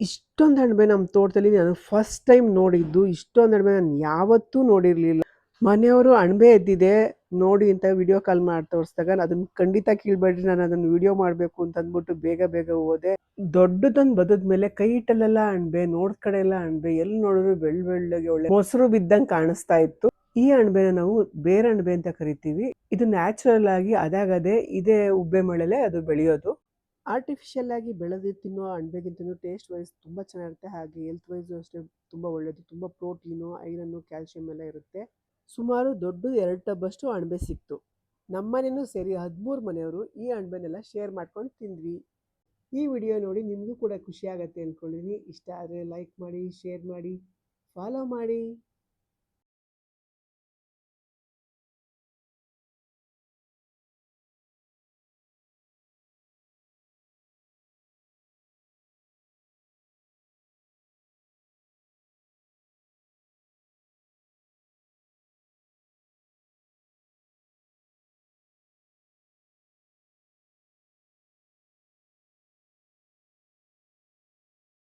ಇಷ್ಟೊಂದು ಅಣಬೆ ನಮ್ಮ ತೋಟದಲ್ಲಿ ನಾನು ಫಸ್ಟ್ ಟೈಮ್ ನೋಡಿದ್ದು. ಇಷ್ಟೊಂದು ಅಣಬೆ ನಾನು ಯಾವತ್ತೂ ನೋಡಿರಲಿಲ್ಲ. ಮನೆಯವರು ಅಣಬೆ ಎದ್ದಿದೆ, ನೋಡಿ ಅಂತ ವಿಡಿಯೋ ಕಾಲ್ ಮಾಡಿ ತೋರಿಸಿದಾಗ ಅದನ್ನು ಖಂಡಿತ ಕೀಳ್ಬೇಡ್ರಿ, ನಾನು ಅದನ್ನ ವಿಡಿಯೋ ಮಾಡಬೇಕು ಅಂತ ಅಂದ್ಬಿಟ್ಟು ಬೇಗ ಬೇಗ ಹೋದೆ. ದೊಡ್ಡದೊಂದು ಬದದ ಮೇಲೆ ಕೈ ಇಟ್ಟಲ್ಲೆಲ್ಲ ಅಣಬೆ ನೋಡ್ ಕಡೆ ಎಲ್ಲ ಅಣಬೆ ಎಲ್ಲಿ ನೋಡಿದ್ರು ಬೆಳ್ಳ ಬೆಳ್ಳಗೆ ಒಳ್ಳೆ ಮೊಸರು ಬಿದ್ದಂಗೆ ಕಾಣಿಸ್ತಾ ಇತ್ತು. ಈ ಅಣಬೆನ ನಾವು ಬೇರೆ ಅಣಬೆ ಅಂತ ಕರಿತೀವಿ. ಇದು ನ್ಯಾಚುರಲ್ ಆಗಿ ಅದಾಗದೆ ಇದೇ ಉಬ್ಬೆ ಮಳೆಲೆ ಅದು ಬೆಳೆಯೋದು. ಆರ್ಟಿಫಿಷಿಯಲ್ ಆಗಿ ಬೆಳೆದು ತಿನ್ನೋ ಅಣಬೆಗಿಂತನೂ ಟೇಸ್ಟ್ ವೈಸ್ ತುಂಬ ಚೆನ್ನಾಗಿರುತ್ತೆ. ಹಾಗೆ ಹೆಲ್ತ್ ವೈಸು ಅಷ್ಟೇ ತುಂಬ ಒಳ್ಳೆಯದು ತುಂಬ ಪ್ರೋಟೀನು ಐರನ್ನು ಕ್ಯಾಲ್ಶಿಯಂ ಎಲ್ಲ ಇರುತ್ತೆ. ಸುಮಾರು ದೊಡ್ಡ ಎರಡು ಟಬ್ಬಷ್ಟು ಅಣಬೆ ಸಿಕ್ತು. ನಮ್ಮನೇನೂ ಸೇರಿ ಹದಿಮೂರು ಮನೆಯವರು ಈ ಅಣಬೆನೆಲ್ಲ ಶೇರ್ ಮಾಡ್ಕೊಂಡು ತಿಂದ್ವಿ. ಈ ವಿಡಿಯೋ ನೋಡಿ ನಿಮಗೂ ಕೂಡ ಖುಷಿ ಆಗುತ್ತೆ ಅಂದ್ಕೊಂಡಿದ್ದೀನಿ ಇಷ್ಟ ಆದರೆ ಲೈಕ್ ಮಾಡಿ ಶೇರ್ ಮಾಡಿ ಫಾಲೋ ಮಾಡಿ.